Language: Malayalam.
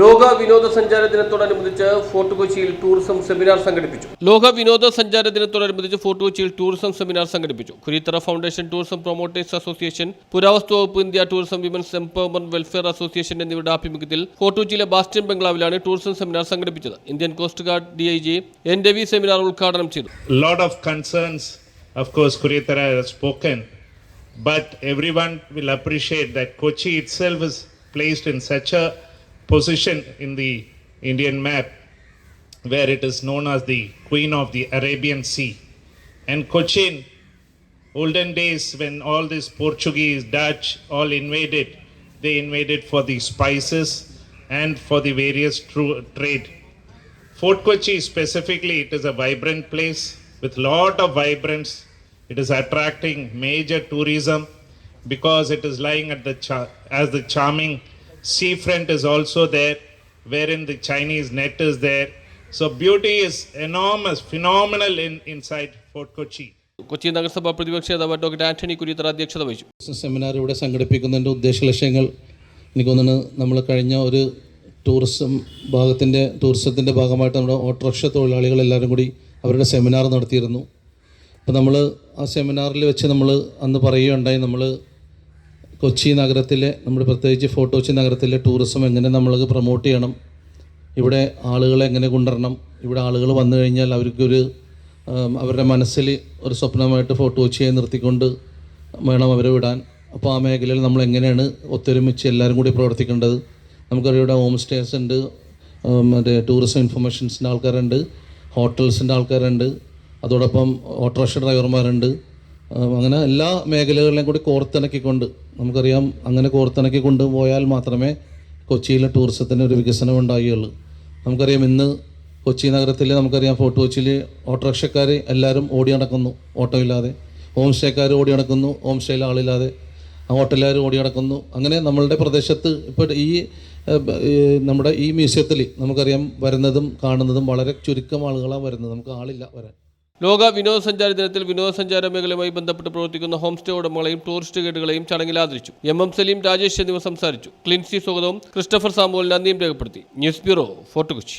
ലോക വിനോദസഞ്ചാര ദിനത്തോടനുബന്ധിച്ച് ഫോർട്ട് കൊച്ചിയിൽ ടൂറിസം സെമിനാർ സംഘടിപ്പിച്ചു. ലോക വിനോദസഞ്ചാര ദിനത്തോടനുബന്ധിച്ച് ഫോർട്ട് കൊച്ചിയിൽ ടൂറിസം സെമിനാർ സംഘടിപ്പിച്ചു. Kurithara foundation tourism promoters association പുരാവസ്തു വകുപ്പ് India tourism women's empowerment welfare association എന്നിവരുടെ ആഭിമുഖ്യത്തിൽ ഫോർട്ട് കൊച്ചിയിലെ ബാസ്റ്റിൻ ബംഗ്ലാവിലാണ് ടൂറിസം സെമിനാർ സംഘടിപ്പിച്ചത്. Indian coast guard D I G N Ravi seminar ഉദ്ഘാടനം ചെയ്തു. Lot of concerns of course Kuriyatara has spoken, but everyone will appreciate that Kochi itself is placed in such a position in the Indian map where it is known as the Queen of the Arabian Sea. And Cochin, olden days when all these Portuguese, Dutch all invaded, they invaded for the spices and for the various tru- trade. Fort Kochi specifically, it is a vibrant place with lot of vibrance. It is attracting major tourism because it is lying at the as the charming seafront is also there, wherein the Chinese net is there. So beauty is enormous, phenomenal in inside Fort Kochi. Kochi നഗരസഭ പ്രതിപക്ഷ നേതാവ് ഡോക്ടർ ആന്റണി കുരിത്തറ അധ്യക്ഷത വഹിച്ചു സെമിനാർ ഇവിടെ സംഘടിപ്പിക്കുന്നതിന്റെ ഉദ്ദേശ ലക്ഷ്യങ്ങൾ എനിക്ക് തോന്നുന്നു നമ്മൾ കഴിഞ്ഞ ഒരു ടൂറിസം ഭാഗത്തിന്റെ ടൂറിസത്തിന്റെ ഭാഗമായിട്ട് നമ്മുടെ ഓട്ടോറിക്ഷ തൊഴിലാളികൾ എല്ലാവരും കൂടി അവരുടെ സെമിനാർ നടത്തിയിരുന്നു അപ്പോൾ നമ്മൾ ആ സെമിനാറിൽ വെച്ച് നമ്മൾ അന്ന് പറയുകയുണ്ടായി നമ്മൾ കൊച്ചി നഗരത്തിലെ നമ്മൾ പ്രത്യേകിച്ച് ഫോർട്ട് കൊച്ചി നഗരത്തിലെ ടൂറിസം എങ്ങനെ നമ്മൾ പ്രൊമോട്ട് ചെയ്യണം? ഇവിടെ ആളുകളെ എങ്ങനെ കൊണ്ടുവരണം? ഇവിടെ ആളുകൾ വന്നു കഴിഞ്ഞാൽ അവർക്കൊരു അവരുടെ മനസ്സിൽ ഒരു സ്വപ്നമായിട്ട് ഫോർട്ട് കൊച്ചിയെ നിർത്തിക്കൊണ്ട് വേണം അവരെ വിടാൻ. അപ്പോൾ ആ മേഖലയിൽ നമ്മൾ എങ്ങനെയാണ് ഒത്തൊരുമിച്ച് എല്ലാവരും കൂടി പ്രവർത്തിക്കേണ്ടത്? നമുക്കറിയാം ഇവിടെ ഹോം സ്റ്റേസ് ഉണ്ട് മറ്റേ ടൂറിസം ഇൻഫർമേഷൻസിന്റെ ആൾക്കാരുണ്ട് ഹോട്ടൽസിന്റെ ആൾക്കാരുണ്ട് അതോടൊപ്പം ഓട്ടോറിക്ഷ ഡ്രൈവർമാരുണ്ട് അങ്ങനെ എല്ലാ മേഖലകളിലും കൂടി കോർത്തിണക്കിക്കൊണ്ട് നമുക്കറിയാം അങ്ങനെ കോർത്തിണക്കി കൊണ്ടുപോയാൽ മാത്രമേ കൊച്ചിയിലെ ടൂറിസത്തിന് ഒരു വികസനം ഉണ്ടാകുകയുള്ളൂ നമുക്കറിയാം ഇന്ന് കൊച്ചി നഗരത്തിൽ നമുക്കറിയാം ഫോർട്ട് കൊച്ചിയിൽ ഓട്ടോറിക്ഷക്കാർ എല്ലാവരും ഓടി നടക്കുന്നു ഓട്ടോ ഇല്ലാതെ ഹോം സ്റ്റേക്കാർ ഓടി നടക്കുന്നു ഹോം സ്റ്റേയിൽ ആളില്ലാതെ. ഹോട്ടലുകാർ ഓടി നടക്കുന്നു. അങ്ങനെ നമ്മളുടെ പ്രദേശത്ത് ഇപ്പോൾ ഈ നമ്മുടെ ഈ മ്യൂസിയത്തിൽ നമുക്കറിയാം വരുന്നതും കാണുന്നതും വളരെ ചുരുക്കം ആളുകളാണ് വരുന്നത്. നമുക്ക് ആളില്ല വരാൻ. ലോക വിനോദസഞ്ചാര ദിനത്തിൽ വിനോദസഞ്ചാര മേഖലയുമായി ബന്ധപ്പെട്ട് പ്രവർത്തിക്കുന്ന ഹോം സ്റ്റേ ഉടമകളെയും ടൂറിസ്റ്റ് ഗൈഡുകളെയും ചടങ്ങിൽ ആദരിച്ചു. എം എം സലീം രാജേഷ് എന്നിവർ സംസാരിച്ചു. ക്ലിൻസി സ്വാഗതവും ക്രിസ്റ്റഫർ സാമുവൽ നന്ദിയും രേഖപ്പെടുത്തി. News bureau fort Kochi.